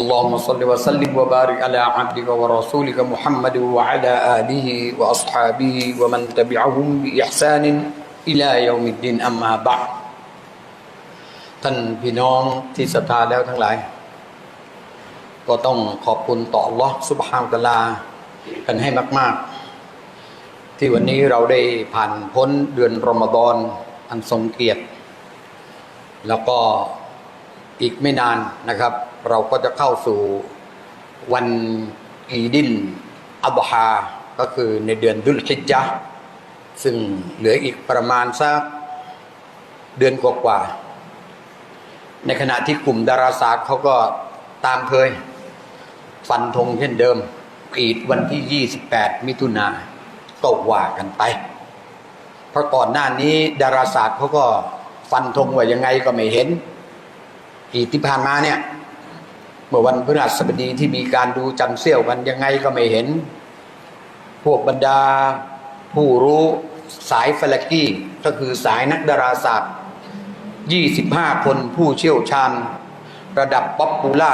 اللهم صل وسلم وبارك على عبدك ورسولك محمد وعلى آله وأصحابه ومن تبعهم بإحسان إلى يوم الدين أما بعد ท่านพี่น้องที่ศรัทธาแล้วทั้งหลาย ก็ต้องขอบคุณต่อ Allah Subhanahu wa Taala กันให้มาก ๆ ที่วันนี้เราได้ผ่านพ้นเดือนรอมฎอนอันทรงเกียรติ แล้วก็ อีกไม่นานนะครับ เราก็จะเข้าสู่วันอีดินอับฮาก็คือในเดือนดุลฮิจญะห์ซึ่งเหลืออีกประมาณสักเดือนกว่าๆในขณะที่กลุ่มดาราศาสตร์เขาก็ตามเคย ฟันธงเช่นเดิม อีดวันที่ 28 มิถุนาก็ว่ากันไป เพราะก่อนหน้านี้ดาราศาสตร์เขาก็ฟันธงว่ายังไงก็ไม่เห็น อีที่ผ่านมาเนี่ยเมื่อวันพฤหัสบดีที่มีการดูจันเสี้ยวกันยังไงก็ไม่เห็น พวกบรรดาผู้รู้สายฟลกี้ก็คือสายนักดาราศาสตร์ 25 คนผู้เชี่ยวชาญ ระดับป๊อปปูล่า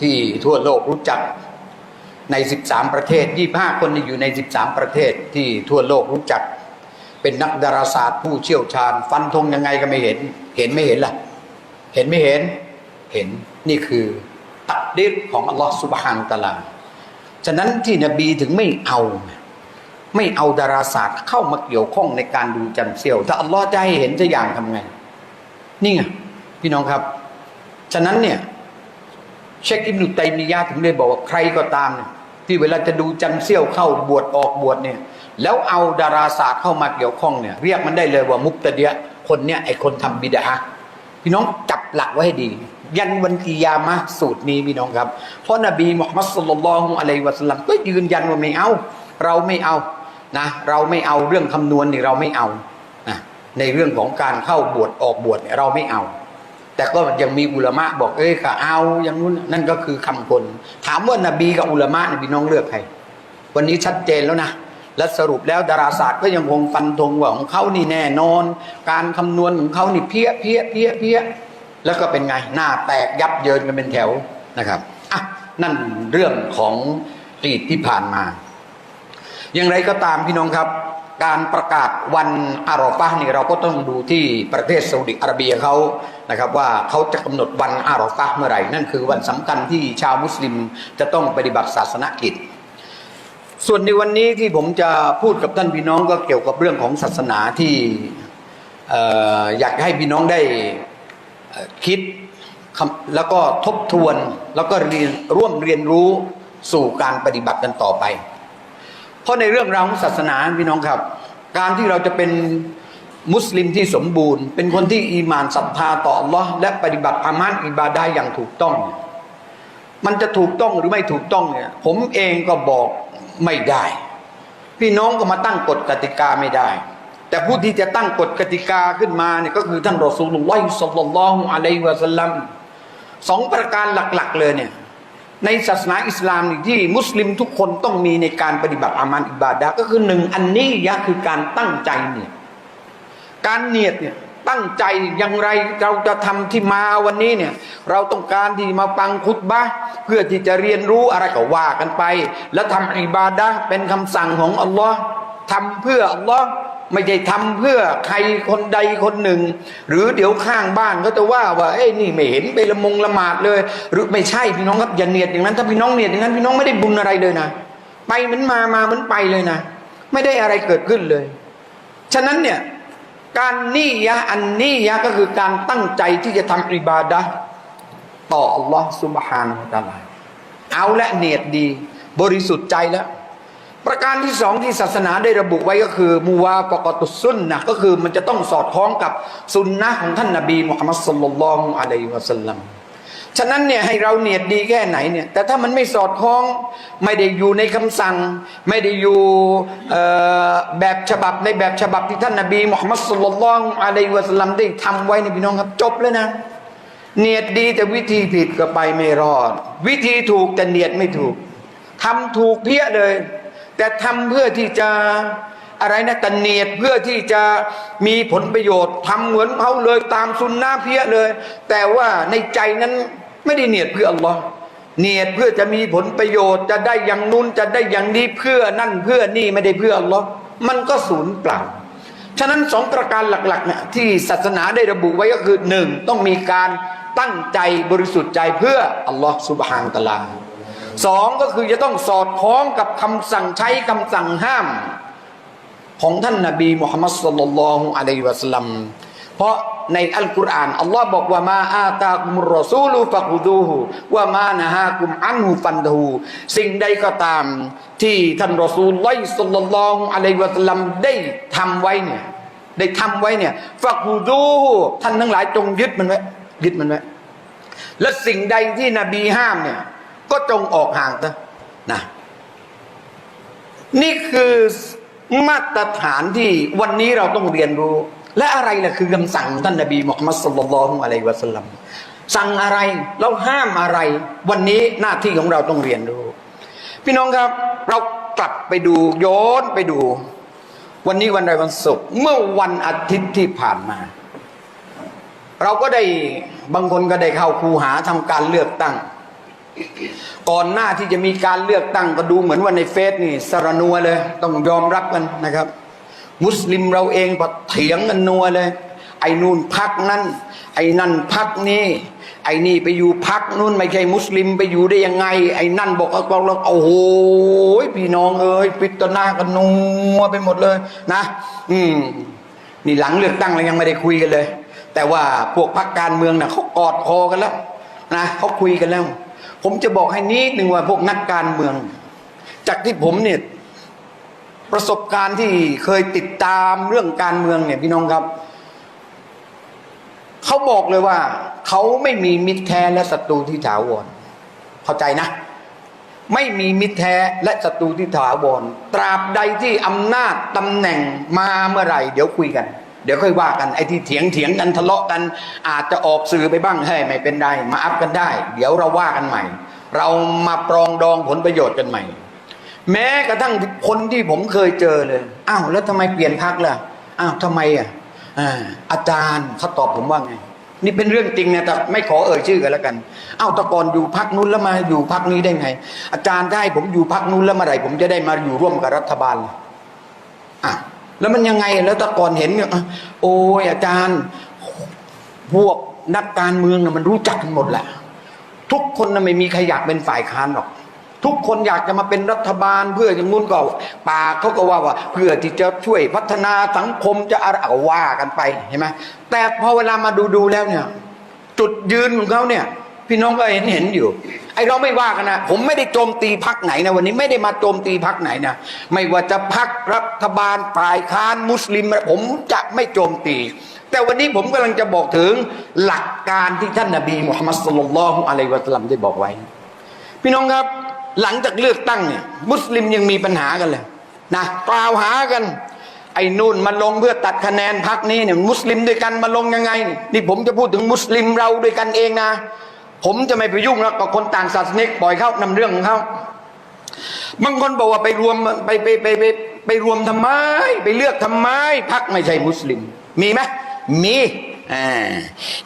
ที่ทั่วโลกรู้จักใน 13 ประเทศ 25 คนนี่อยู่ใน 13 ประเทศที่ทั่วโลกรู้จัก เป็นนักดาราศาสตร์ผู้เชี่ยวชาญ ฟันธงยังไงก็ไม่เห็น เห็นไม่เห็นล่ะ เห็นไม่เห็น เห็นนี่คือตัดดิบของอัลลอฮฺสุบฮานตะลาฉะนั้นที่นบีถึงไม่เอา ไม่เอาดาราศาสตร์เข้ามาเกี่ยวข้องในการดูจันทร์เสี้ยว ถ้าอัลลอฮ์จะให้เห็นสักอย่างทำไง นี่ไงพี่น้องครับ ฉะนั้นเนี่ยเชคอิบนุตัยมียะถึงได้บอกว่าใครก็ตามเนี่ยที่เวลาจะดูจันทร์เสี้ยวเข้าบวชออกบวชเนี่ยแล้วเอาดาราศาสตร์เข้ามาเกี่ยวข้องเนี่ยเรียกมันได้เลยว่ามุกตะเดียคนเนี่ยไอคนทำบิดา พี่น้องจับหลักไว้ให้ดี ยันวันกิยามะสูตรนี้พี่น้องครับ เพราะนบีมุฮัมมัดสุลลัลฮุอะลัยวะสัลลัมก็ยืนยันว่าไม่เอา เราไม่เอานะเราไม่เอาเรื่องคำนวณนี่เราไม่เอานะในเรื่องของการเข้าบวชออกบวชเนี่ยเราไม่เอา แต่ก็ยังมีอุลามะบอกเอ้ยก็เอาอย่างนู้นนั่นก็คือคำคน ถามว่านบีกับอุลามะนี่มีน้องเลือกใครวันนี้ชัดเจนแล้วนะ และสรุปแล้วดาราศาสตร์ก็ยังคงฟันธงว่าของเขานี่แน่นอน การคำนวณของเขานี่เพี้ยเพี้ยเพี้ยเพี้ยแล้วก็เป็นไงหน้าแตกยับเยินกันเป็นแถวนะครับอะนั่นเรื่องของปีดที่ผ่านมา อย่างไรก็ตามพี่น้องครับ การประกาศวันอารอฟะห์นี่เราก็ต้องดูที่ประเทศซาอุดิอาระเบียเขานะครับว่าเขาจะกำหนดวันอารอฟะห์เมื่อไหร่ นั่นคือวันสำคัญที่ชาวมุสลิมจะต้องปฏิบัติศาสนกิจ ส่วนในวันนี้ที่ผมจะพูดกับท่านพี่น้องก็เกี่ยวกับเรื่องของศาสนาที่อ่อยากให้พี่น้องได้คิดแล้วก็ทบทวนแล้วก็เรียนร่วมเรียนรู้สู่การปฏิบัติกันต่อไป เพราะในเรื่องราวของศาสนาพี่น้องครับ การที่เราจะเป็นมุสลิมที่สมบูรณ์ เป็นคนที่อีมานศรัทธาต่อ Allah และปฏิบัติอามันอิบาดาอย่างถูกต้อง มันจะถูกต้องหรือไม่ถูกต้องเนี่ยผมเองก็บอก ไม่ได้ พี่น้องก็มาตั้งกฎกติกาไม่ได้ แต่ผู้ที่จะตั้งกฎกติกาขึ้นมาเนี่ยก็คือท่านรอซูลุลลอฮิศ็อลลัลลอฮุอะลัยฮิวะสัลลัมสองประการหลัก ๆ เลยเนี่ยในศาสนาอิสลามที่มุสลิมทุกคนต้องมีในการปฏิบัติอามันอิบาดะห์ก็คือหนึ่งอันนี้ยะคือการตั้งใจเนี่ยการเนียดเนี่ย ตั้งใจอย่างไรเราจะทำที่มาวันนี้เนี่ยเราต้องการที่มาฟังคุตบะเพื่อที่จะเรียนรู้อะไรก็ว่ากันไป แล้วทำอิบาดะเป็นคำสั่งของอัลลอฮ์ทำเพื่ออัลลอฮ์ไม่ได้ทำเพื่อใครคนใดคนหนึ่ง หรือเดี๋ยวข้างบ้านก็จะว่าว่าเอ้ยนี่ไม่เห็นไปละมงละหมาดเลย หรือไม่ใช่พี่น้องครับอย่าเนียดอย่างนั้น ถ้าพี่น้องเนียดอย่างนั้นพี่น้องไม่ได้บุญอะไรเลยนะ ไปเหมือนมามาเหมือนไปเลยนะ ไม่ได้อะไรเกิดขึ้นเลย ฉะนั้นเนี่ย การนี่ยะอันนี่ยะก็คือการตั้งใจที่จะทำอิบาดะต่ออัลลอฮ์ซุบฮานะฮูวะตะลาเอาและเนียดดี บริสุทธิ์ใจแล้ว ประการที่สองที่ศาสนาได้ระบุไว้ก็คือมูวาปะกอตุสุนนะก็คือมันจะต้องสอดคล้องกับสุนนะของท่านนบีมุฮัมมัดสุลลัลลอฮุอะลัยฮิวะสัลลัม ฉะนั้นเนี่ยให้เราเนียดดีแค่ไหนเนี่ย แต่ถ้ามันไม่สอดคล้อง ไม่ได้อยู่ในคำสั่ง ไม่ได้อยู่แบบฉบับในแบบฉบับที่ท่านนบีมุฮัมมัดสุลลัลอฮุอะลัยวะสัลลัมได้ทำไว้ในพี่น้องครับจบเลยนะ เนียดดีแต่วิธีผิดก็ไปไม่รอด วิธีถูกแต่เนียดไม่ถูกทำถูกเพี้ยเลย แต่ทำเพื่อที่จะอะไรนะแต่เนียดเพื่อที่จะมีผลประโยชน์ทำเหมือนเขาเลยตามซุนนะเพี้ยเลย แต่ว่าในใจนั้น ไม่ได้เนียดเพื่ออัลลอฮ์เนียดเพื่อจะมีผลประโยชน์ จะได้อย่างนู้นจะได้อย่างนี้เพื่อนั่นเพื่อนี่ไม่ได้เพื่ออัลลอฮ์มันก็สูญเปล่า ฉะนั้นสองประการหลักๆเนี่ยที่ศาสนาได้ระบุไว้ก็คือหนึ่งต้องมีการตั้งใจบริสุทธิ์ใจเพื่ออัลลอฮ์สุบฮานตะลาสองก็คือจะต้องสอดคล้องกับคำสั่งใช้คำสั่งห้าม ของท่านนบีมุฮัมมัดสุลลัลลอฮุอะลัยฮิวะสัลลัมเพราะ ในอัลกุรอานอัลลอฮ์บอกว่ามาอาตากุมุรอซูลูฟักูดูฮูว่ามานะฮากุมอันฮูฟันดูสิ่งใดก็ตาม ที่ท่านรอซูลลอยสุลลอฮุอะลัยฮิวะสลัมได้ทำไว้เนี่ยได้ทำไว้เนี่ยฟักูดูฮูท่านทั้งหลายจงยึดมันไว้ยึดมันไว้และสิ่งใดที่นบีห้ามเนี่ยก็จงออกห่างซะนะนี่คือมาตรฐานที่วันนี้เราต้องเรียนรู้ และอะไรล่ะคือคำสั่งท่านนบีมุฮัมมัดสุลลัลลอฮุอะลัยวะสัลลัมสั่งอะไรเราห้ามอะไร วันนี้หน้าที่ของเราต้องเรียนรู้ พี่น้องครับ เรากลับไปดูย้อนไปดู วันนี้วันใดวันศุกร์เมื่อวันอาทิตย์ที่ผ่านมา เราก็ได้บางคนก็ได้เข้าคูหาทำการเลือกตั้ง ก่อนหน้าที่จะมีการเลือกตั้งก็ดูเหมือนว่าในเฟซนี่สรนัวเลย ต้องยอมรับกันนะครับ มุสลิมเราเองก็เถียงกันนัวเลย ไอ้นู่นพักนั้นไอ้นั่นพักนี้ไอ้นี่ไปอยู่พักนู่นไม่ใช่มุสลิมไปอยู่ได้ยังไง ไอ้นั่นบอกบอกเราโอ้โหพี่น้องเอ้ยปิดตนากันนัวไปหมดเลยนะ อืมนี่หลังเลือกตั้งเรายังไม่ได้คุยกันเลย แต่ว่าพวกพรรคการเมืองน่ะเขากอดคอกันแล้วนะเขาคุยกันแล้ว ผมจะบอกให้นิดหนึ่งว่าพวกนักการเมือง จากที่ผมเนี่ย ประสบการณ์ที่เคยติดตามเรื่องการเมืองเนี่ยพี่น้องครับ เขาบอกเลยว่า เขาไม่มีมิตรแท้และศัตรูที่ถาวรเข้าใจนะ ไม่มีมิตรแท้และศัตรูที่ถาวรตราบใดที่อำนาจตำแหน่งมาเมื่อไหร่ เดี๋ยวคุยกัน เดี๋ยวค่อยว่ากันไอ้ที่เถียงเถียงกันทะเลาะกัน อาจจะออกสื่อไปบ้างให้ไม่เป็นไรมาอัพกันได้ เดี๋ยวเราว่ากันใหม่ เรามาปรองดองผลประโยชน์กันใหม่ แม้กระทั่งคนที่ผมเคยเจอเลยอ้าวแล้วทำไมเปลี่ยนพักล่ะอ้าวทำไมอะอ่าอาจารย์เขาตอบผมว่าไง นี่เป็นเรื่องจริงนะแต่ไม่ขอเอ่ยชื่อกันแล้วกันอ้าวตะกอนอยู่พักนู้นแล้วมาอยู่พักนี้ได้ไง อาจารย์ถ้าให้ผมอยู่พักนู้นแล้วเมื่อไหร่ผมจะได้มาอยู่ร่วมกับรัฐบาลอะแล้วมันยังไงแล้วตะกอนเห็นเนี่ยโอ้ยอาจารย์พวกนักการเมืองน่ะมันรู้จักกันหมดแหละทุกคนนะไม่มีใครอยากเป็นฝ่ายค้านหรอก ทุกคนอยากจะมาเป็นรัฐบาลเพื่ออย่างงู้นก็ปากเขาก็ว่าว่า เพื่อที่จะช่วยพัฒนาสังคมจะอะไรก็ว่ากันไปเห็นไหมแต่พอเวลามาดูดูแล้วเนี่ย จุดยืนของเขาเนี่ย พี่น้องก็เห็นเห็นอยู่ ไอเราไม่ว่ากันนะผมไม่ได้โจมตีพักไหนนะวันนี้ไม่ได้มาโจมตีพักไหนนะไม่ว่าจะพักรัฐบาลฝ่ายค้านมุสลิม ผมจะไม่โจมตี แต่วันนี้ผมกำลังจะบอกถึงหลักการที่ท่านนบีมุฮัมมัดสุลลัลลอฮุอะลัยวะสัลลัมได้บอกไว้ พี่น้องครับ หลังจากเลือกตั้งเนี่ยมุสลิมยังมีปัญหากันเลยนะกล่าวหากัน ไอ้นู่นมาลงเพื่อตัดคะแนนพักนี้เนี่ยมุสลิมด้วยกันมาลงยังไง นี่ผมจะพูดถึงมุสลิมเราด้วยกันเองนะ ผมจะไม่ไปยุ่งแล้วกับคนต่างศาสนาปล่อยเขานำเรื่องของเขาบางคนบอกว่าไปรวมไปไปไปไปไปรวมทำไม ไปเลือกทำไมพักไม่ใช่มุสลิม มีไหมมีอ่า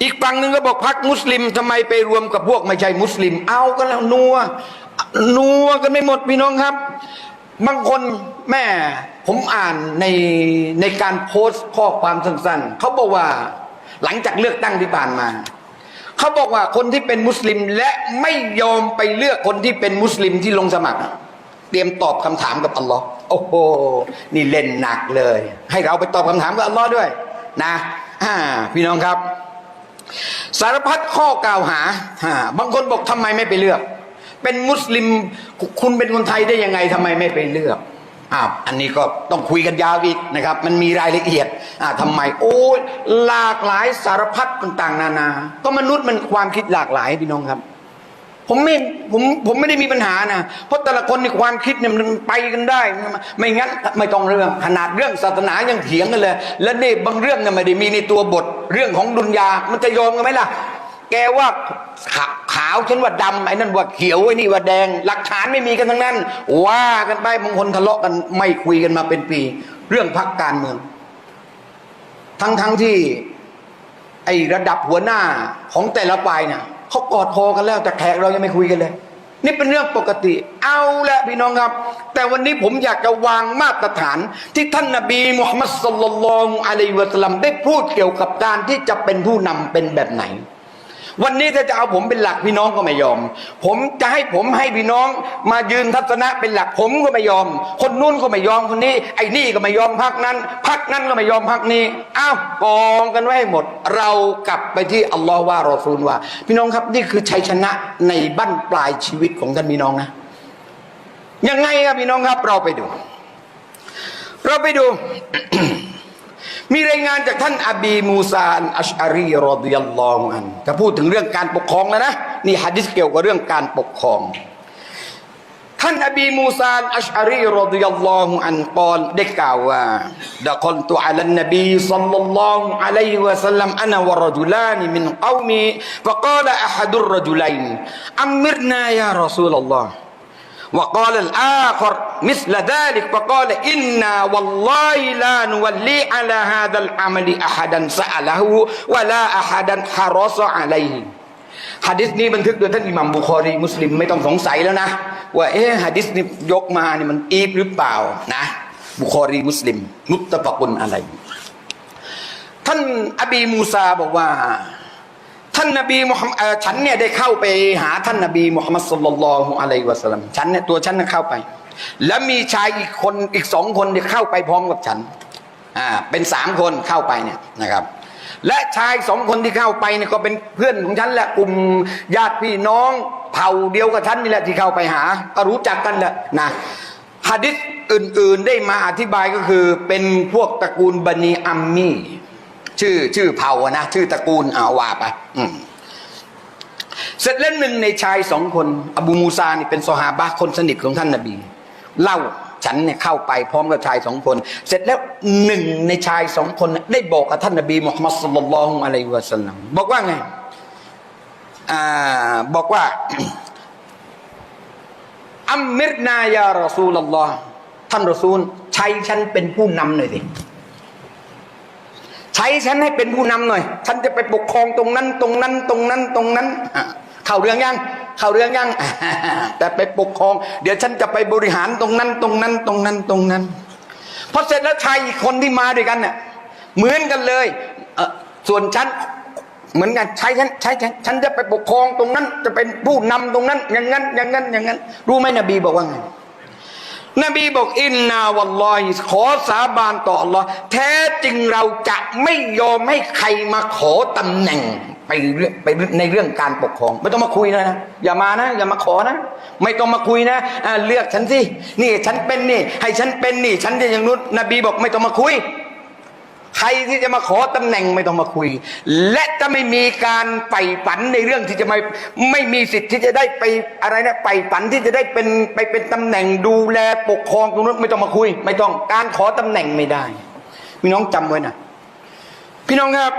อีกฝั่งหนึ่งก็บอกพักมุสลิมทำไมไปรวมกับพวกไม่ใช่มุสลิม เอากันแล้วนัว นัวกันไม่หมดพี่น้องครับ บางคนแม่ผมอ่านในในการโพสต์ข้อความสั้นๆเขาบอกว่าหลังจากเลือกตั้งที่ผ่านมาเขาบอกว่าคนที่เป็นมุสลิมและไม่ยอมไปเลือกคนที่เป็นมุสลิมที่ลงสมัคร เตรียมตอบคำถามกับอัลลอฮ์โอ้โหนี่เล่นหนักเลย ให้เราไปตอบคำถามกับอัลลอฮ์ด้วย นะอ่าพี่น้องครับ สารพัดข้อกล่าวหาอ่าบางคนบอกทำไมไม่ไปเลือก เป็นมุสลิม คุณเป็นคนไทยได้ยังไงทำไมไม่ไปเลือกอ่าอันนี้ก็ต้องคุยกันยาวอีกนะครับ มันมีรายละเอียดอ่าทำไม โอ้ยหลากหลายสารพัดต่างๆ นานา ก็มนุษย์มันความคิดหลากหลายพี่น้องครับ ผมไม่ผมผมไม่ได้มีปัญหานะเพราะแต่ละคนในความคิดเนี่ยมันไปกันได้ ไม่งั้นไม่ต้องเรื่องขนาดเรื่องศาสนายังเถียงกันเลย และเนี่บางเรื่องเนี่ยไม่ได้มีในตัวบท เรื่องของดุนยามันจะยอมกันไหมล่ะ แกว่าขาวขาวฉันว่าดำไอ้นั่นว่าเขียวไอ้นี่ว่าแดง หลักฐานไม่มีกันทั้งนั้น ว่ากันไปบางคนทะเลาะกันไม่คุยกันมาเป็นปี เรื่องพักการเมือง ทั้งทั้งที่ ไอ้ระดับหัวหน้าของแต่ละฝ่ายเนี่ยเขากอดคอกันแล้วแต่แขกเรายังไม่คุยกันเลย นี่เป็นเรื่องปกติ เอาละพี่น้องครับ แต่วันนี้ผมอยากจะวางมาตรฐาน ที่ท่านนบีมุฮัมมัดสลลัลลอฮุอะลัยฮิวะสัลลัมได้พูดเกี่ยวกับการที่จะเป็นผู้นำเป็นแบบไหน วันนี้ถ้าจะเอาผมเป็นหลักพี่น้องก็ไม่ยอม ผมจะให้ผมให้พี่น้องมายืนทัศนะเป็นหลักผมก็ไม่ยอม คนนู้นก็ไม่ยอมคนนี้ ไอ้นี่ก็ไม่ยอมพักนั้น พักนั้นก็ไม่ยอมพักนี้อ้าวกองกันไว้ให้หมด เรากลับไปที่อัลลอฮ์ว่ารอซูลว่า พี่น้องครับนี่คือชัยชนะในบั้นปลายชีวิตของท่านพี่น้องนะยังไงครับพี่น้องครับเราไปดู เราไปดู มีรายงานจากท่านอบีมูซานอัชอารีรอดิยัลลอฮุอันจะพูดถึงเรื่องการปกครองแล้วนะนี่ฮะดิษเกี่ยวกับเรื่องการปกครอง ท่านอบีมูซานอัชอารีรอดิยัลลอฮุอันกอลได้กล่าวว่าดะคอนตุอัลนบีซัลลัลลอฮุอะลัยฮิวะสัลลัมอันวะรจุลานิมินกอมีฟะกาลอะฮัดุรรจุลัยนอัมมิรนายารอซูลลอฮ์ وقال الآخر مثل ذلك فقال إنا والله لا نولي على هذا العمل أحدا سأله ولا أحدا حرص عليه ฮะดิษนี้บันทึกโดยท่านอิหมัมบุคอรีมุสลิมไม่ต้องสงสัยแล้วนะ ว่าเอ๊ะฮะดิษนี้ยกมานี่มันอีฟหรือเปล่านะ บุคอรีมุสลิม มุตตะฟะกุนอะไร ท่านอบีมูซาบอกว่า ท่านนบีมุฮัมมัดฉันเนี่ยได้เข้าไปหาท่านนบีมุฮัมมัดสุลลัลลอฮุอะลัยวะสัลลัมฉันเนี่ยตัวฉันน่ะเข้าไป แล้วมีชายอีกคนอีกสองคนที่เข้าไปพร้อมกับฉันอ่าเป็นสามคนเข้าไปเนี่ยนะครับ และชายสองคนที่เข้าไปเนี่ยก็เป็นเพื่อนของฉันแหละกลุ่มญาติพี่น้องเผ่าเดียวกับฉันนี่แหละที่เข้าไปหาก็รู้จักกันแหละนะฮะดิษอื่นๆได้มาอธิบายก็คือเป็นพวกตระกูลบันีอัมมี่ ชื่อชื่อเผ่านะชื่อตระกูลอาว่าไปอืมเสร็จแล้วหนึ่งในชายสองคน อบูมูซานี่เป็นซอฮาบะคนสนิทของท่านนบี เล่าฉันเนี่ยเข้าไปพร้อมกับชายสองคน เสร็จแล้วหนึ่งในชายสองคนน่ะได้บอกกับท่านนบีมุฮัมมัดสุลลัลอฮุอะลัยฮิวะสัลลัมบอกว่าไงอ่าบอกว่าอัมมิรนายารอซูลลลอฮ์ท่านรอซูลใช้ฉันเป็นผู้นำหน่อยสิ ใช้ฉันให้เป็นผู้นำหน่อย ฉันจะไปปกครองตรงนั้น ตรงนั้น ตรงนั้นตรงนั้นเข้าเรื่องยังเข้าเรื่องยังแต่ไปปกครอง เดี๋ยวฉันจะไปบริหารตรงนั้น ตรงนั้นตรงนั้นตรงนั้นพอเสร็จแล้วชายอีกคนที่มาด้วยกันเนี่ยเหมือนกันเลยเอส่วนฉันเหมือนกันใช้ฉันใช้ฉันฉันจะไปปกครองตรงนั้น จะเป็นผู้นำตรงนั้น อย่างนั้น อย่างนั้นอย่างนั้น รู้ไหมนบีบอกว่าไง นบีบอกอินนาวัลลอฮิขอสาบานต่อ Allah แท้จริงเราจะไม่ยอมให้ใครมาขอตำแหน่งไปเรื่องไปในเรื่องการปกครอง ไม่ต้องมาคุยนะนะอย่ามานะ อย่ามาขอนะ ไม่ต้องมาคุยนะะเลือกฉันสินี่ฉันเป็นนี่ ให้ฉันเป็นนี่ ฉันจะอย่างนู้นนบีบอกไม่ต้องมาคุย ใครที่จะมาขอตำแหน่งไม่ต้องมาคุย และจะไม่มีการใฝ่ฝันในเรื่องที่จะไม่ไม่มีสิทธิ์ที่จะได้ไปอะไรนะใฝ่ฝันที่จะได้เป็นไปเป็นตำแหน่งดูแลปกครองตรงนั้นไม่ต้องมาคุย ไม่ต้องการขอตำแหน่งไม่ได้พี่น้องจำไว้นะพี่น้องครับ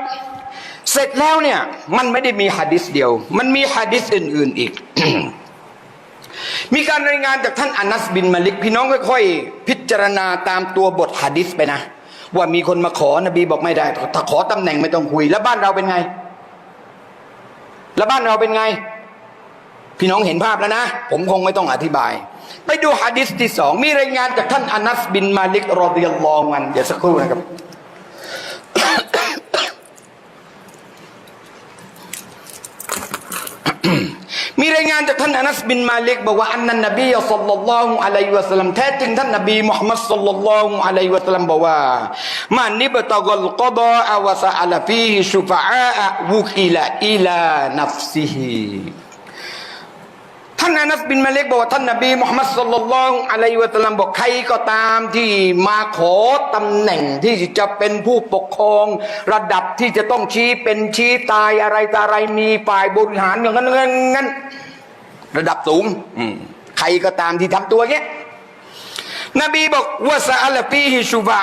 เสร็จแล้วเนี่ย มันไม่ได้มีหะดิษเดียว มันมีหะดิษอื่น ๆอีกมีการรายงานจากท่านอานัสบินมาลิก พี่น้องค่อย ๆ พิจารณาตามตัวบทหะดิษไปนะ ว่ามีคนมาขอนบีบอกไม่ได้ถ้าขอตำแหน่งไม่ต้องคุย แล้วบ้านเราเป็นไง แล้วบ้านเราเป็นไง พี่น้องเห็นภาพแล้วนะ ผมคงไม่ต้องอธิบาย ไปดูฮะดิษที่สองมีรายงานจากท่านอานัสบินมาลิกรอดิยัลลอฮุอันเดี๋ยวสักครู่นะครับ มีรายงานจากท่านอานัสบินมาลิกบอกว่าอันนันนบีสัลลัลลอฮุอะลัยฮิวะสัลลัมแท้จริงท่านนบีมุฮัมมัดสัลลัลลอฮุอะลัยฮิวะสัลลัมบอกว่ามันนิบตะกัลกฎาอะวะซะอัลฟีฮิชุฟะอาอะวุกิลาอิลานัฟซิฮิ ท่านอานัสบินมาเลกบอกว่าท่านนบีมุฮัมมัดสุลลัลลอฮุอะลัยวะสัลลัมบอกใครก็ตามที่มาขอตำแหน่งที่จะเป็นผู้ปกครอง ระดับที่จะต้องชี้เป็นชี้ตายอะไรตาอะไรมีฝ่ายบริหารอย่างนั้นงั้นงั้นระดับสูงอืมใครก็ตามที่ทำตัวเงี้ยนบีบอกว่าซาอัลฟีฮิชูบา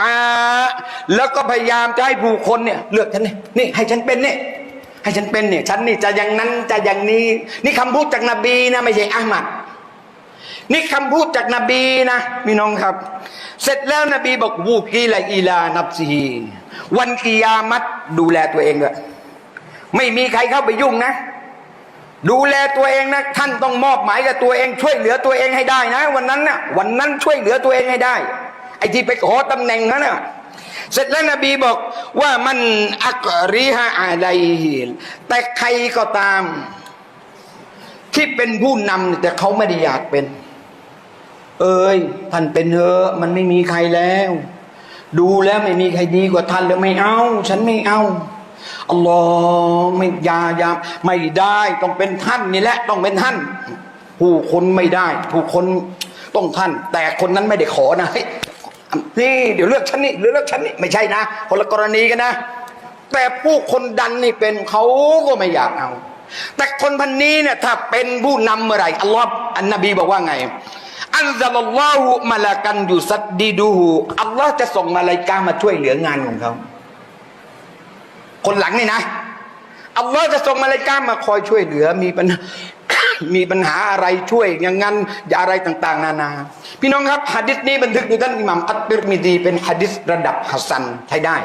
แล้วก็พยายามจะให้ผู้คนเนี่ยเลือกฉันนี่นี่ให้ฉันเป็นเนี่ย ให้ฉันเป็นเนี่ยฉันนี่จะอย่างนั้นจะอย่างนี้ นี่คำพูดจากนบีนะไม่ใช่อามัดนี่คำพูดจากนบีนะพี่น้องครับ เสร็จแล้วนบีบอกวูกีลอีลานับซีวันกิยามัตดูแลตัวเองด้วยไม่มีใครเข้าไปยุ่งนะ ดูแลตัวเองนะ ท่านต้องมอบหมายกับตัวเอง ช่วยเหลือตัวเองให้ได้นะ วันนั้นนะวันนั้นช่วยเหลือตัวเองให้ได้ ไอ้ที่ไปขอตำแหน่งนั้นนะ เสร็จแล้วนบีบอกว่ามันอักริฮะอะไรแต่ใครก็ตาม ที่เป็นผู้นำแต่เขาไม่ได้อยากเป็น เอ้ยท่านเป็นเถอะมันไม่มีใครแล้ว ดูแล้วไม่มีใครดีกว่าท่านเลยไม่เอา ฉันไม่เอาอัลลอฮ์ไม่ยายาไม่ได้ต้องเป็นท่านนี่แหละต้องเป็นท่าน ผู้คนไม่ได้ ผู้คนต้องท่าน แต่คนนั้นไม่ได้ขอนะ นี่เดี๋ยวเลือกฉันนี่หรือเลือกฉันนี่ไม่ใช่นะคนละกรณีกันนะ แต่ผู้คนดันนี่เป็นเขาก็ไม่อยากเอา แต่คนพันนี้เนี่ยถ้าเป็นผู้นำเมื่อไหร่อัลลอฮ์อันนบีบอกว่าไงอันซาลลอฮุมาลากันอยู่ซัดดีดูอัลลอฮ์จะส่งมาลายกามาช่วยเหลืองานของเขาคนหลังนี่นะอัลลอฮ์จะส่งมาลายกามาคอยช่วยเหลือมีปัญหา มีปัญหาอะไรช่วยอย่างนั้นอย่าอะไรต่าง ๆ นานา พี่น้องครับหะดิษนี้บันทึกโดยท่านอิหม่ามอัตบิรมิดี เป็นหะดิษระดับฮัสซันใช้ได้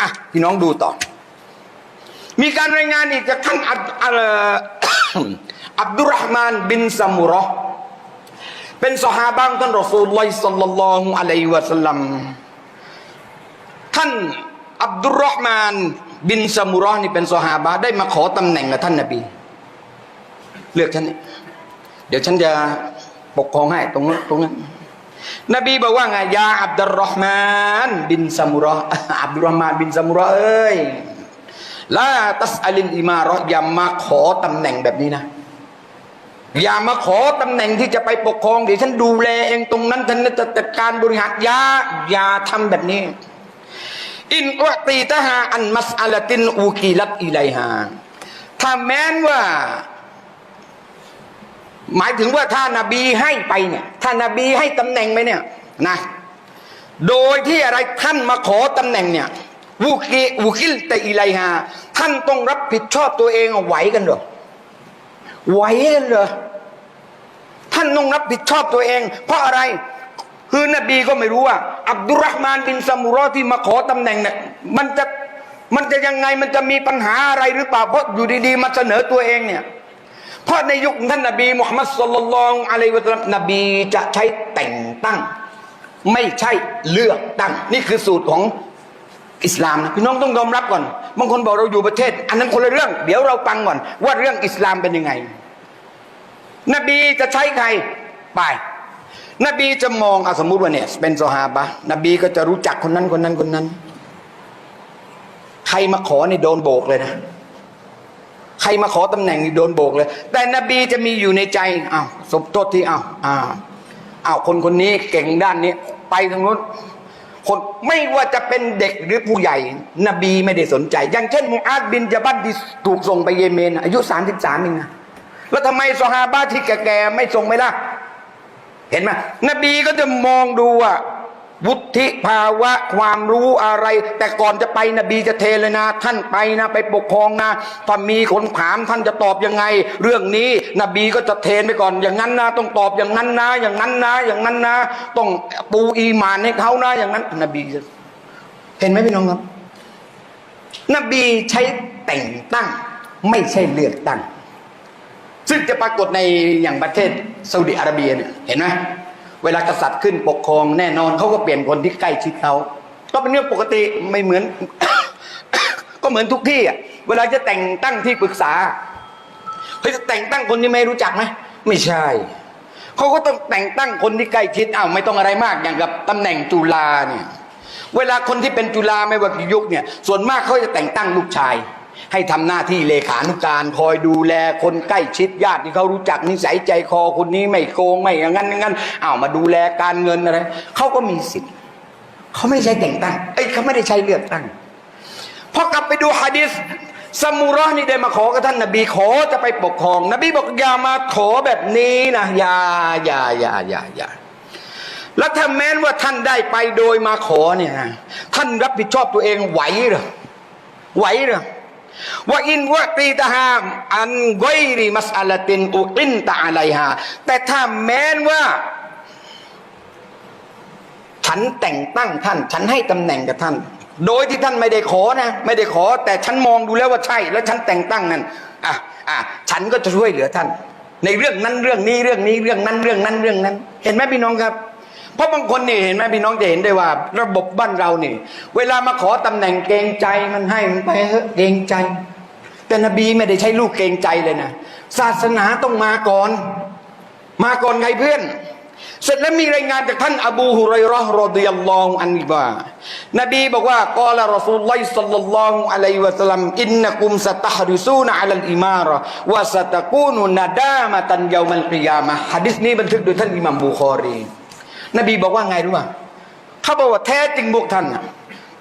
อะพี่น้องดูต่อ มีการรายงานอีกจากท่านอับอับดุลรห์มานบินซามุราะห์เป็นสหาบะของท่านรอซูลุลอฮิสัลลัลลอฮุอะลัยฮิวะสัลลัมท่านอับดุลรห์มานบินซามุราะห์นี่เป็นสหาบะได้มาขอตำแหน่งกับท่านนบี เลือกฉันนี่เดี๋ยวฉันจะปกครองให้ตรงนั้นตรงนั้น นบีบอกว่าไงยาอับดุลรห์มานบินซามุราะห์อับดุลรห์มานบินซามุราะห์เอ้ยลาตัสอัลินอิมาราะห์อย่ามาขอตำแหน่งแบบนี้นะ อย่ามาขอตำแหน่งที่จะไปปกครองเดี๋ยวฉันดูแลเองตรงนั้นฉันจะจัดการบริหารยาอย่าทำแบบนี้ อินอุตีตะฮาอันมัสอัลตินอูกีลัตอิไลฮาถ้าแม้นว่า หมายถึงว่าถ้านาบีให้ไปเนี่ยถ้านาบีให้ตำแหน่งไปเนี่ยนะโดยที่อะไรท่านมาขอตำแหน่งเนี่ยวูกีวูกิลแตะอิไลฮาท่านต้องรับผิดชอบตัวเองไหวกันเหรอไหวกันเหรอท่านต้องรับผิดชอบตัวเอง เพราะอะไรคือนบีก็ไม่รู้ว่า อับดุลรห์มานบินซามุรอที่มาขอตำแหน่งเนี่ยมันจะมันจะยังไงมันจะมีปัญหาอะไรหรือเปล่าเพราะอยู่ดีๆมาเสนอตัวเองเนี่ย เพราะในยุคท่านนบีมุฮัมมัดสุลลัลอฮุอะลัยวะสัลลัมนบีจะใช้แต่งตั้ง ไม่ใช่เลือกตั้ง นี่คือสูตรของอิสลามนะพี่น้องต้องยอมรับก่อนบางคนบอกเราอยู่ประเทศ อันนั้นคนละเรื่อง เดี๋ยวเราฟังก่อน ว่าเรื่องอิสลามเป็นยังไง นบีจะใช้ใครไป นบีจะมองอะสมมุติว่าเนี่ยเป็นซอฮาบะนบีก็จะรู้จักคนนั้นคนนั้นคนนั้น ใครมาขอนี่โดนโบกเลยนะ ใครมาขอตำแหน่งโดนโบกเลย แต่นบีจะมีอยู่ในใจอ้าวสมโทษที่อ้าวอ้าวอ้าวคนคนนี้เก่งด้านนี้ ไปทางนู้นคนไม่ว่าจะเป็นเด็กหรือผู้ใหญ่ นบีไม่ได้สนใจ อย่างเช่นมูอาดบินจาบัดที่ถูกส่งไปเยเมน อายุสามสิบสามเองนะแล้วทำไมซอฮาบะที่แก่ๆไม่ส่งไม่ล่ะ เห็นไหมนบีก็จะมองดูว่า วุฒิภาวะความรู้อะไร แต่ก่อนจะไปนบีจะเทเลยนะ ท่านไปนะไปปกครองนะถ้ามีคนถามท่านจะตอบยังไง เรื่องนี้นบีก็จะเทนไปก่อน อย่างนั้นนะต้องตอบอย่างนั้นนะ อย่างนั้นนะ อย่างนั้นนะ ต้องปูอีหมานให้เขานะอย่างนั้น นบีจะเห็นไหมพี่น้องครับ นบีใช้แต่งตั้ง ไม่ใช่เลือกตั้ง ซึ่งจะปรากฏในอย่างประเทศซาอุดิอาระเบียเนี่ยเห็นไหม เวลากษัตริย์ขึ้นปกครองแน่นอนเขาก็เปลี่ยนคนที่ใกล้ชิดเขาก็เป็นเรื่องปกติไม่เหมือน ก็เหมือนทุกที่อะเวลาจะแต่งตั้งที่ปรึกษาเฮ้ยจะแต่งตั้งคนที่ไม่รู้จักไหมไม่ใช่เขาก็ต้องแต่งตั้งคนที่ใกล้ชิดอ้าวไม่ต้องอะไรมากอย่างกับตำแหน่งจุฬาเนี่ย เวลาคนที่เป็นจุฬาไม่ว่ากี่ยุคเนี่ย ส่วนมากเขาจะแต่งตั้งลูกชาย ให้ทำหน้าที่เลขานุการคอยดูแลคนใกล้ชิดญาติที่เขารู้จักนิสัยใจคอคนนี้ไม่โกงไม่อย่างนั้นอย่างนั้นอ้าวมาดูแลการเงินอะไรเขาก็มีสิทธิ์เขาไม่ใช่แต่งตั้งเอ้ยเขาไม่ได้ใช้เลือกตั้งพอกลับไปดูฮะดิษสมุรอนี่ได้มาขอกับท่านนบีขอจะไปปกครอง นบีบอกอย่ามาขอแบบนี้นะอย่าอย่าอย่าอย่าอย่าแล้วถ้าแม้นว่าท่านได้ไปโดยมาขอเนี่ยนะท่านรับผิดชอบตัวเองไหวหรือไหวหรือ ว่าอินวะตีตาฮามอันกอยริมัสอัลตินอุอินตาอะไรฮะแต่ถ้าแม้นว่า ฉันแต่งตั้งท่าน ฉันให้ตำแหน่งกับท่าน โดยที่ท่านไม่ได้ขอนะ ไม่ได้ขอ แต่ฉันมองดูแล้วว่าใช่ แล้วฉันแต่งตั้งนั่นอะอะฉันก็จะช่วยเหลือท่าน ในเรื่องนั้นเรื่องนี้เรื่องนี้เรื่องนั้นเรื่องนั้นเรื่องนั้น เห็นไหมพี่น้องครับ เพราะบางคนนี่เห็นไหมพี่น้องจะเห็นได้ว่า ระบบบ้านเรานี่ เวลามาขอตำแหน่งเกรงใจมันให้มันไปเถอะเกรงใจ แต่นบีไม่ได้ใช้ลูกเกรงใจเลยนะศาสนาต้องมาก่อน มาก่อนใครเพื่อน เสร็จแล้วมีรายงานจากท่านอบูฮุไรราะห์รอฎิยัลลอฮุอันฮิว่านบีบอกว่ากอลารอซูลุลลอฮิศ็อลลัลลอฮุอะลัยฮิวะสัลลัมอินนะกุมสตะฮริซูนอะลัลอิมาระฮ์วะสตะกูนุนะดามะตันยามัลกิยามะฮ์หะดีษนี้บันทึกโดยท่านอิหมัมบุคอรี นบีบอกว่าไงรู้ป่ะเขาบอกว่าแท้จริงพวกท่าน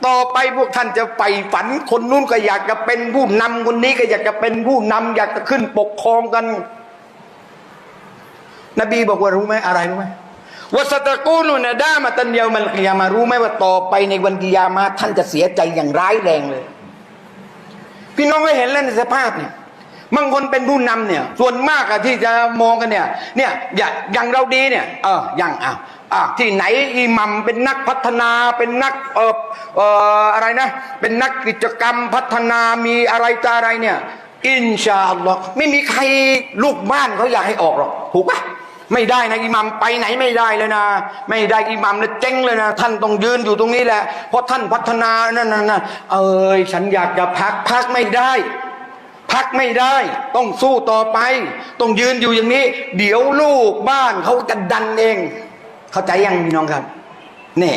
ต่อไปพวกท่านจะไปฝันคนนู้นก็อยากจะเป็นผู้นำคนนี้ก็อยากจะเป็นผู้นำอยากจะขึ้นปกครองกัน นบีบอกว่ารู้ไหมอะไรรู้ไหมว่าสตะกูนุนะดามาตันเดียวมันกิยามารู้ไหมว่าต่อไปในวันกิยามาท่านจะเสียใจอย่างร้ายแรงเลย พี่น้องก็เห็นแล้วในสภาพเนี่ยบางคนเป็นผู้นำเนี่ย ส่วนมากอะที่จะมองกันเนี่ย เนี่ยอย่าอย่างเราดีเนี่ย เอออย่างอะ อะที่ไหนอิหมัมเป็นนักพัฒนาเป็นนักเออเอออะไรนะ เป็นนักกิจกรรมพัฒนามีอะไรต่อะไรเนี่ย อินชาอัลลอฮ์ไม่มีใครลูกบ้านเขาอยากให้ออกหรอกถูกปะไม่ได้นะอิหมัมไปไหนไม่ได้เลยนะ ไม่ได้อิหมัมเลยเจ๊งเลยนะ ท่านต้องยืนอยู่ตรงนี้แหละเพราะท่านพัฒนานั่นนั่นนั่นเอ้ยฉันอยากจะพักพักไม่ได้พักไม่ได้ต้องสู้ต่อไป ต้องยืนอยู่อย่างนี้ เดี๋ยวลูกบ้านเขาจะดันเอง เข้าใจยังพี่น้องครับนี่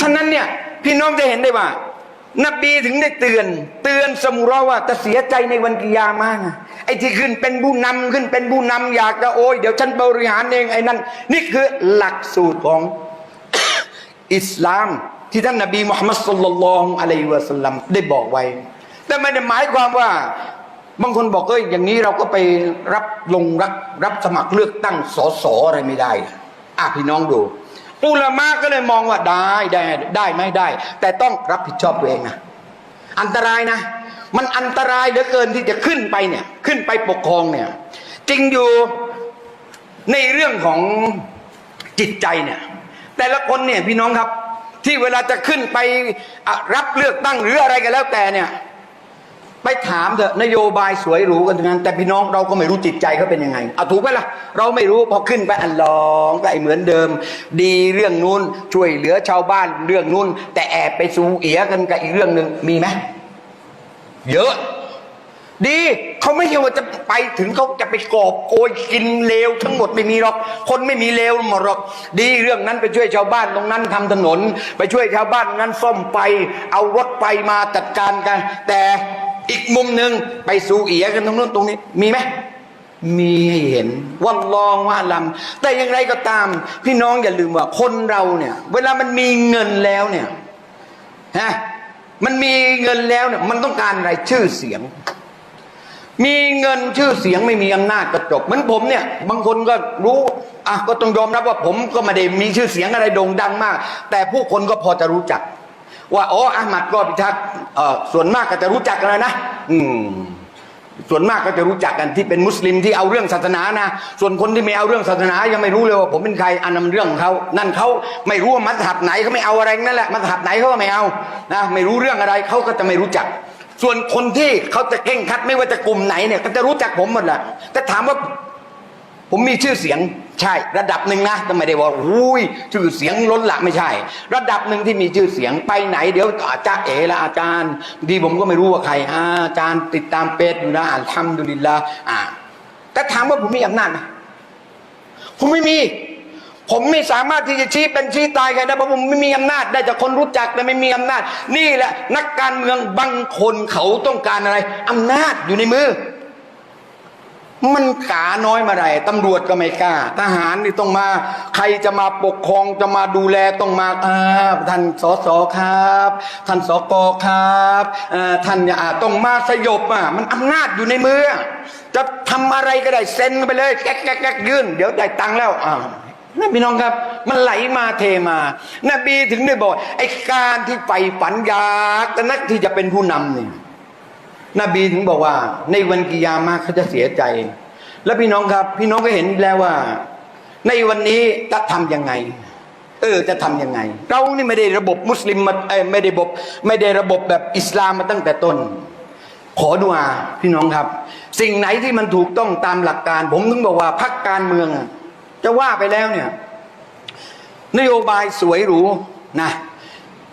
ฉะนั้นเนี่ยพี่น้องจะเห็นได้ว่า นบีถึงได้เตือน เตือนสมุราว่าจะเสียใจในวันกิยามานะไอ้ที่ขึ้นเป็นผู้นำขึ้นเป็นผู้นำอยากจะโอ้ยเดี๋ยวฉันบริหารเองไอ้นั่นนี่คือหลักสูตรของอิสลามที่ท่านนบีมุฮัมมัดสุลลัลลอฮุอะลัยฮิวะสัลลัมได้บอกไว้ แต่ไม่ได้หมายความว่า บางคนบอกเอ้ยอย่างนี้เราก็ไปรับลงรับรับสมัครเลือกตั้งสสอะไรไม่ได้ อะพี่น้องดูอุลามะก็เลยมองว่าได้ได้ได้ไม่ได้ แต่ต้องรับผิดชอบตัวเองนะอันตรายนะ มันอันตรายเหลือเกินที่จะขึ้นไปเนี่ย ขึ้นไปปกครองเนี่ย จริงอยู่ในเรื่องของจิตใจเนี่ย แต่ละคนเนี่ยพี่น้องครับ ที่เวลาจะขึ้นไปรับเลือกตั้งหรืออะไรกันแล้วแต่เนี่ย ไปถามเถอะนโยบายสวยหรูกันทั้งนั้น แต่พี่น้องเราก็ไม่รู้จิตใจเขาเป็นยังไงเอาถูกไหมล่ะ เราไม่รู้พอขึ้นไปอันลองก็ไอเหมือนเดิม ดีเรื่องนู้นช่วยเหลือชาวบ้านเรื่องนู้น แต่แอบไปซูเอียกันกับอีกเรื่องหนึ่งมีไหมเยอะ ดีเขาไม่ใช่ว่าจะไปถึงเขาจะไปกอบโกยกินเลวทั้งหมดไม่มีหรอก คนไม่มีเลวหมดหรอก ดีเรื่องนั้นไปช่วยชาวบ้านตรงนั้นทำถนน ไปช่วยชาวบ้านนั้นซ่อมไป เอารถไปมาจัดการกัน แต่ อีกมุมหนึ่งไปสูเอียกันตรงนู้นตรงนี้ มีไหมมีให้เห็นวันลองว่าลำแต่อย่างไรก็ตาม พี่น้องอย่าลืมว่าคนเราเนี่ย เวลามันมีเงินแล้วเนี่ยฮะมันมีเงินแล้วเนี่ยมันต้องการอะไรชื่อเสียง มีเงินชื่อเสียงไม่มีอำนาจก็จบเหมือนผมเนี่ย บางคนก็รู้อะก็ต้องยอมรับว่าผมก็ไม่ได้มีชื่อเสียงอะไรโด่งดังมาก แต่ผู้คนก็พอจะรู้จัก ว่าอ๋ออามัดก็พิทักษ์ส่วนมากก็จะรู้จักกันนะ อืมส่วนมากก็จะรู้จักกันที่เป็นมุสลิมที่เอาเรื่องศาสนานะ ส่วนคนที่ไม่เอาเรื่องศาสนายังไม่รู้เลยว่าผมเป็นใครอันนั้นมันเรื่องของเขา นั่นเขาไม่รู้ว่ามัธยับไหนเขาไม่เอาอะไรนั่นแหละมัธยับไหนเขาก็ไม่เอานะไม่รู้เรื่องอะไรเขาก็จะไม่รู้จัก ส่วนคนที่เขาจะเข่งคัดไม่ว่าจะกลุ่มไหนเนี่ยก็จะรู้จักผมหมดแหละแต่ถามว่าผมมีชื่อเสียง ใช่ระดับหนึ่งนะแต่ไม่ได้ว่าอุ้ยชื่อเสียงล้นหละไม่ใช่ ระดับหนึ่งที่มีชื่อเสียงไปไหน เดี๋ยวอาจารย์เอ๋ละอาจารย์ดีผมก็ไม่รู้ว่าใครอาจารย์ติดตามเปซอยู่นะอ่านทำดุลิละอ่าแต่ถามว่าผมมีอำนาจไหมผมไม่มี ผมไม่สามารถที่จะชี้เป็นชี้ตายใครได้เพราะผมไม่มีอำนาจได้จากคนรู้จักแต่ไม่มีอำนาจ นี่แหละนักการเมืองบางคนเขาต้องการอะไรอำนาจอยู่ในมือ มันกาน้อยมาไรตำรวจก็ไม่กล้า ทหารนี่ต้องมา ใครจะมาปกครองจะมาดูแลต้องมาอ่าท่านสสครับ ท่านสกครับอ่าท่านอย่าต้องมาสยบอะมันอำนาจอยู่ในมือจะทำอะไรก็ได้เซ็นไปเลยแก๊กแก๊กแก๊กยื่นเดี๋ยวได้ตังค์แล้วอ่านั่นพี่น้องครับ มันไหลมาเทมา นบีถึงได้บอกไอ้การที่ใฝ่ฝันอยากนักที่จะเป็นผู้นำเนี่ย นบีถึงบอกว่า ในวันกิยามะเขาจะเสียใจ แล้วพี่น้องครับ พี่น้องก็เห็นแล้วว่า ในวันนี้จะทำยังไง เออจะทำยังไง เรานี่ไม่ได้ระบบมุสลิมมาไม่ได้ระบบไม่ได้ระบบแบบอิสลามมาตั้งแต่ต้น ขอดุอาพี่น้องครับ สิ่งไหนที่มันถูกต้องตามหลักการ ผมถึงบอกว่าพักการเมืองจะว่าไปแล้วเนี่ย นโยบายสวยหรูนะ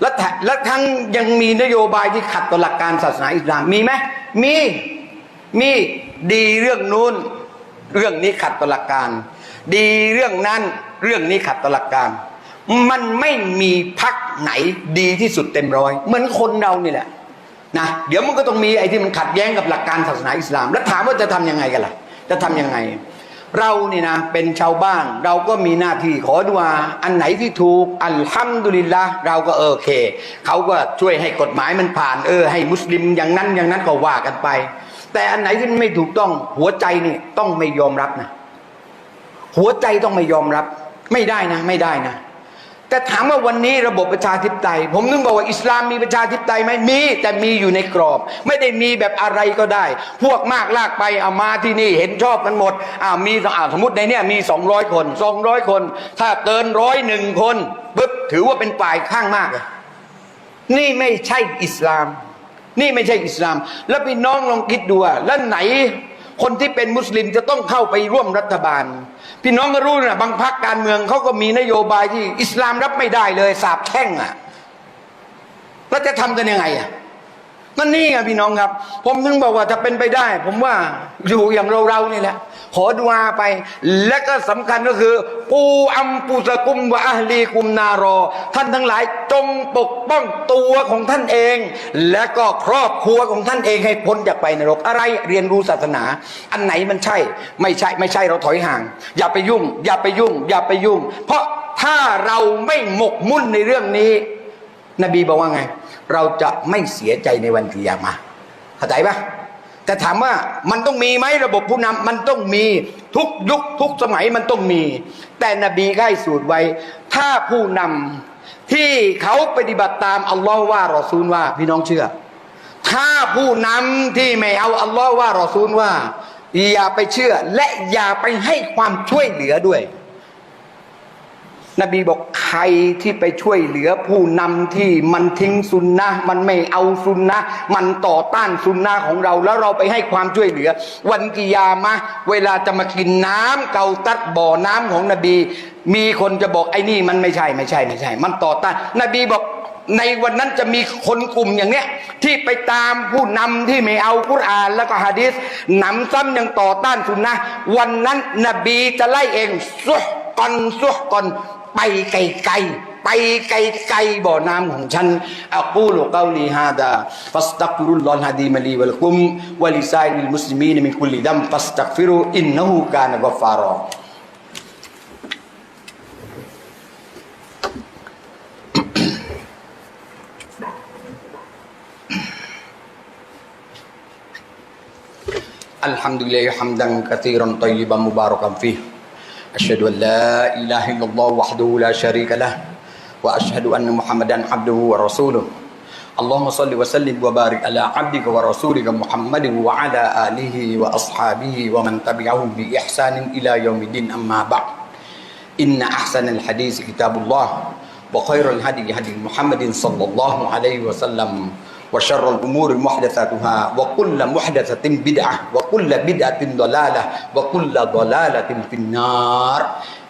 และแถและทั้งยังมีนโยบายที่ขัดต่อหลักการศาสนาอิสลามมีไหมมีมีดีเรื่องนู้น เรื่องนี้ขัดต่อหลักการ ดีเรื่องนั้นเรื่องนี้ขัดต่อหลักการ มันไม่มีพักไหนดีที่สุดเต็มร้อยเหมือนคนเรานี่แหละนะเดี๋ยวมันก็ต้องมีไอ้ที่มันขัดแย้งกับหลักการศาสนาอิสลาม แล้วถามว่าจะทำยังไงกันล่ะ จะทำยังไง เราเนี่ยนะเป็นชาวบ้าน เราก็มีหน้าที่ขอดุอาอันไหนที่ถูกอันทำดุลิลละเราก็โอเคเขาก็ช่วยให้กฎหมายมันผ่าน เออ ให้มุสลิมอย่างนั้นอย่างนั้นก็ว่ากันไป แต่อันไหนที่มันไม่ถูกต้องหัวใจนี่ต้องไม่ยอมรับนะ หัวใจต้องไม่ยอมรับ ไม่ได้นะ ไม่ได้นะ แต่ถามว่าวันนี้ระบบประชาธิปไตย ผมนึกบอกว่าอิสลามมีประชาธิปไตยไหมมี แต่มีอยู่ในกรอบ ไม่ได้มีแบบอะไรก็ได้ พวกมากลากไปเอามาที่นี่เห็นชอบกันหมดอ่ามีอ่าสมมติในเนี้ยมี 200 คน 200 คน ถ้าเกินร้อยหนึ่งคนปุ๊บถือว่าเป็นฝ่ายข้างมาก นี่ไม่ใช่อิสลาม นี่ไม่ใช่อิสลาม แล้วพี่น้องลองคิดดูว่าแล้วไหน คนที่เป็นมุสลิมจะต้องเข้าไปร่วมรัฐบาล พี่น้องก็รู้นะบางพรรคการเมืองเขาก็มีนโยบายที่อิสลามรับไม่ได้เลยสาบแช่งอะแล้วจะทำกันยังไงอะนั่นนี่ไงพี่น้องครับ ผมถึงบอกว่าถ้าเป็นไปได้ ผมว่าอยู่อย่างเราเรานี่แหละ ขอดุอาไป และก็สำคัญก็คือ ปูอัมปุสกุมวะอัลีกุมนารอ ท่านทั้งหลายจงปกป้องตัวของท่านเอง และก็ครอบครัวของท่านเองให้พ้นจากไปนรกอะไรเรียนรู้ศาสนา อันไหนมันใช่ ไม่ใช่ไม่ใช่เราถอยห่าง อย่าไปยุ่ง อย่าไปยุ่ง อย่าไปยุ่ง เพราะถ้าเราไม่หมกมุ่นในเรื่องนี้ นบีบอกว่าไง เราจะไม่เสียใจในวันกิยามะห์เข้าใจปะ แต่ถามว่ามันต้องมีไหมระบบผู้นำมันต้องมีทุกยุคทุกสมัยมันต้องมี แต่นบีก็ให้สูตรไว้ ถ้าผู้นำที่เขาปฏิบัติตามอัลลอฮ์ว่ารอซูลว่า พี่น้องเชื่อ ถ้าผู้นำที่ไม่เอาอัลลอฮ์ว่ารอซูลว่า อย่าไปเชื่อและอย่าไปให้ความช่วยเหลือด้วย นบีบอกใครที่ไปช่วยเหลือผู้นำที่มันทิ้งซุนนะมันไม่เอาซุนนะมันต่อต้านซุนนะของเรา แล้วเราไปให้ความช่วยเหลือ วันกิยามะเวลาจะมากินน้ำเกาตัดบ่อน้ำของนบี มีคนจะบอกไอ้นี่มันไม่ใช่ไม่ใช่ไม่ใช่ มันต่อต้าน นบีบอกในวันนั้นจะมีคนกลุ่มอย่างเนี้ยที่ไปตามผู้นำที่ไม่เอากุรอานแล้วก็ฮะดีษหนำซ้ำยังต่อต้านสุนนะวันนั้นนบีจะไล่เองซุกอนซุกอน ไปไกลๆไปไกลๆบ่อน้ำของฉันอักูลุกาลีฮาดาฟัสตักฟิรุลลอฮ์ฮะดีมะลีวะลกุมวะลิซาอิลมุสลิมีนมินคุลิดัมฟัสตักฟิรุอินนะฮูกานกัฟฟารอ الحمد لله حمدا كثيرا طيبا مباركا فيه أشهد أن لا إله إلا الله وحده لا شريك له وأشهد أن محمدا عبده ورسوله. اللهم صل وسلم وبارك على عبدك ورسولك محمد وعلى آله وأصحابه ومن تبعهم بإحسان إلى يوم الدين. أما بعد إن أحسن الحديث كتاب الله وخير الهدي هدي محمد صلى الله عليه وسلم. وشر الأمور محدثاتها وكل محدثة بدعة وكل بدعة ضلالة وكل ضلالة في النار.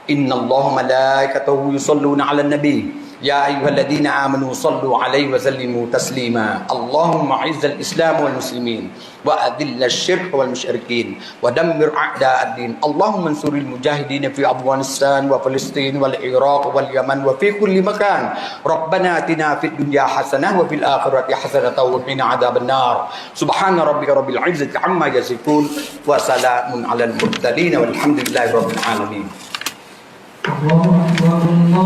إن الله ملائكته يصلون على النبي. يا أيها الذين آمنوا صلوا عليه وسلموا تسليما. اللهم أعز الإسلام والمسلمين وأذل الشرك والمشركين ودمر أعداء الدين. اللهم انصر المجاهدين في أفغانستان وفلسطين والعراق واليمن وفي كل مكان. ربنا آتنا في الدنيا حسنة وفي الآخرة حسنة وقنا عذاب النار. سبحان ربك رب العزة عما يصفون وسلام على المرسلين والحمد لله رب العالمين. الله أكبر الله